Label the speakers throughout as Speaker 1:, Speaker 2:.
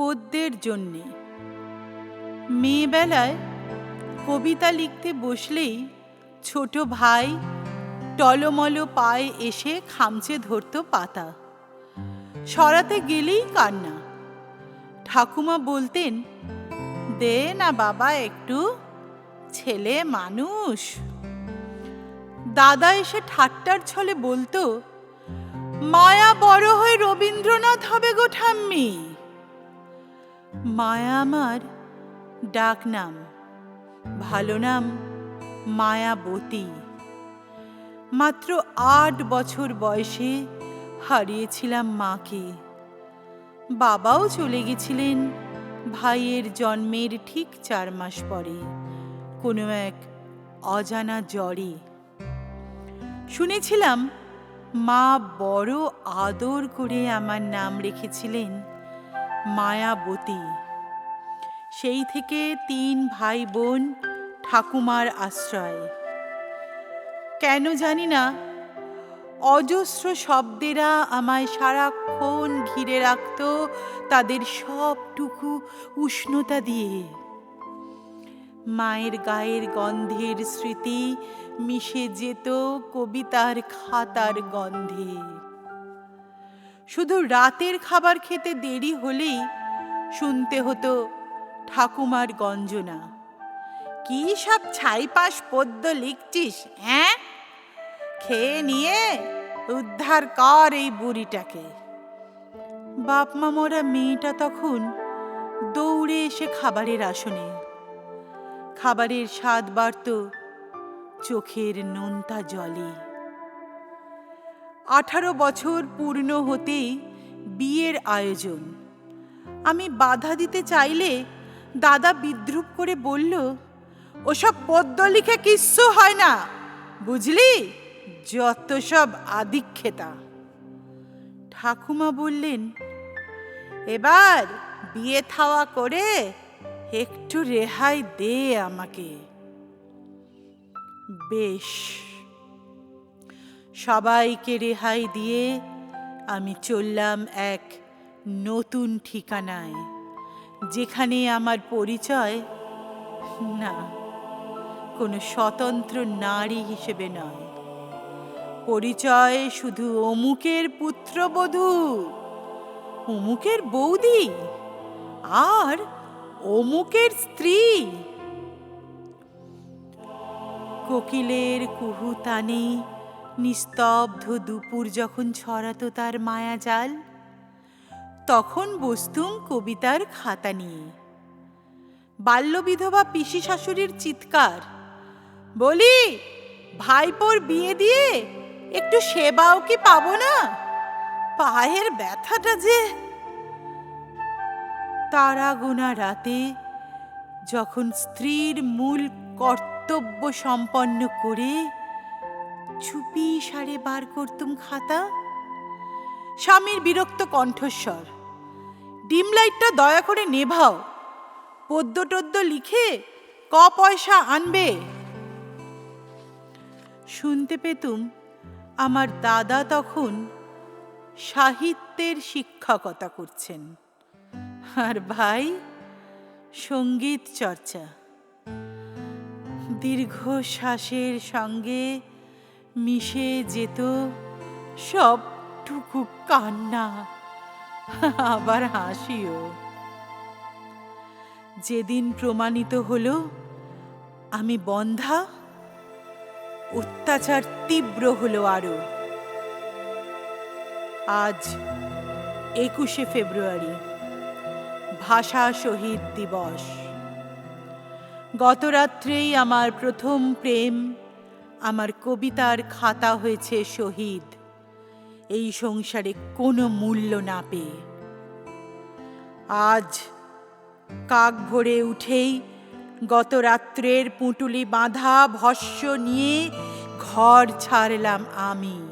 Speaker 1: পদ্যের জন্যে। মেয়েবেলায় কবিতা লিখতে বসলেই ছোট ভাই টলমল পায়ে এসে খামচে ধরতো পাতা। সরাতে গেলেই কান্না। ঠাকুমা বলতেন, দে না বাবা একটু, ছেলে মানুষ। দাদা এসে ঠাট্টার ছলে বলতো, মায়া বড় হয়ে রবীন্দ্রনাথ হবে গো ঠাম্মি। মায়া আমার ডাক নাম। ভালো নাম মায়াবতী। মাত্র আট বছর বয়সে হারিয়েছিলাম মাকে। বাবাও চলে গেছিলেন ভাইয়ের জন্মের ঠিক চার মাস পরে, কোনো এক অজানা জ্বরে। শুনেছিলাম মা বড় আদর করে আমার নাম রেখেছিলেন মায়াবতী। সেই থেকে তিন ভাই বোন ঠাকুমার আশ্রয়। কেন জানি না, অজস্র শব্দেরা আমায় সারাক্ষণ ঘিরে রাখত তাদের সবটুকু উষ্ণতা দিয়ে। মায়ের গায়ের গন্ধের স্মৃতি মিশে যেত কবিতার খাতার গন্ধে। শুধু রাতের খাবার খেতে দেরি হলেই শুনতে হতো ঠাকুমার গঞ্জনা। কি সব ছাইপাশ পদ্য লিখছিস হ্যাঁ? খেয়ে নিয়ে উদ্ধার কর এই বুড়িটাকে। বাপ মা মরা মেয়েটা তখন দৌড়ে এসে খাবারের আসনে। খাবারের স্বাদ বাড়ত চোখের নোনতা জলে। আঠারো বছর পূর্ণ হতেই বিয়ের আয়োজন। আমি বাধা দিতে চাইলে দাদা বিদ্রুপ করে বলল, ওসব পদ্য লিখে কিচ্ছু হয় না, বুঝলি? যত সব আদিক্ষেতা। ঠাকুমা বললেন, এবার বিয়ে থাওয়া করে একটু রেহাই দে আমাকে। বেশ। সবাইকে রেহাই দিয়ে আমি চললাম এক নতুন ঠিকানায়, যেখানে আমার পরিচয় না, কোনো স্বতন্ত্র নারী হিসেবে নয়। পরিচয় শুধু অমুকের পুত্রবধূ, অমুকের বৌদি আর অমুকের স্ত্রী। কোকিলের কুহুতানে নিস্তব্ধ দুপুর যখন ছড়াতো তার মায়াজাল তখন বসতুম কবিতার খাতা নিয়ে। বাল্যবিধবা পিসি শাশুড়ির চিৎকার, বলি, ভাইপোর বিয়ে দিয়ে একটু সেবাও কি পাবো না? পায়ের ব্যথাটা যে! তারা গোনা রাতে যখন স্ত্রীর মূল কর্তব্য সম্পন্ন করে চুপি সারে বার করতুম খাতা? স্বামীর বিরক্ত কণ্ঠস্বর। ডিম লাইটটা দয়া করে নেভাও। পদ্য টদ্য লিখে ক পয়সা আনবে? শুনতে পেতুম আমার দাদা তখন সাহিত্যের শিক্ষকতা করছেন। আর ভাই, সংগীত চর্চা। দীর্ঘশ্বাসের সঙ্গে মিশে যেত সবটুকু কান্না, আবার হাসিও। যেদিন প্রমাণিত হলো, আমি বন্ধা, অত্যাচার তীব্র হলো আরও আজ একুশে ফেব্রুয়ারি, ভাষা শহীদ দিবস। গতরাত্রেই আমার প্রথম প্রেম আমার কবিতার খাতা হয়েছে শহীদ। এই সংসারে কোনো মূল্য না পেয়ে। আজ কাক ভরে উঠেই গত রাত্রের পুঁটুলি বাঁধা ভস্য নিয়ে ঘর ছাড়লাম আমি।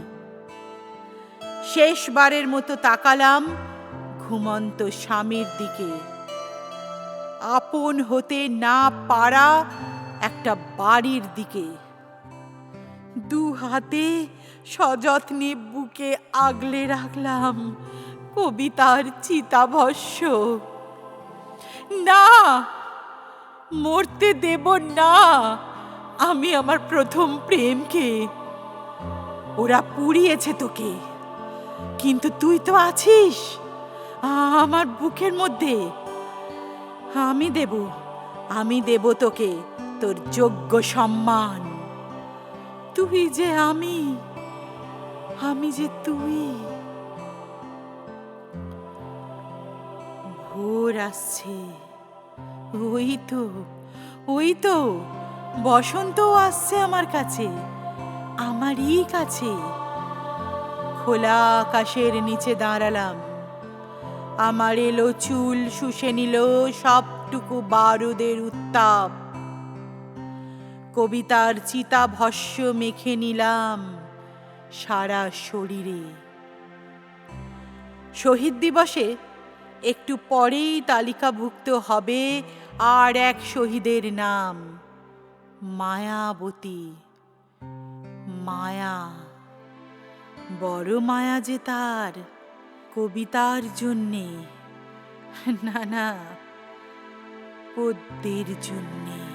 Speaker 1: শেষবারের মতো তাকালাম ঘুমন্ত স্বামীর দিকে। আপন হতে না পারা একটা বাড়ির দিকে। দু হাতে সযত্নে বুকে আগলে রাখলাম কবিতার চিতাভস্য। না, মরতে দেব না, আমি আমার প্রথম প্রেমকে। ওরা পুড়িয়েছে তোকে, কিন্তু তুই তো আছিস আমার বুকের মধ্যে। আমি দেব আমি দেব তোকে তোর যোগ্য সম্মান। তুই যে আমি আমি যে তুই। ভোর আসছে, ওই তো ওই তো বসন্তও আসছে আমার কাছে, আমারই কাছে। খোলা আকাশের নিচে দাঁড়ালাম, আমার এলো চুল শুষে নিল সবটুকু বারুদের উত্তাপ। কবিতার চিতা ভস্য মেখে নিলাম সারা শরীরে। শহীদ দিবসে একটু পরেই তালিকাভুক্ত হবে আর এক শহীদের নাম, মায়াবতী। মায়া, বড় মায়া যে তার কবিতার জন্যে, না না পদ্যের জন্যে।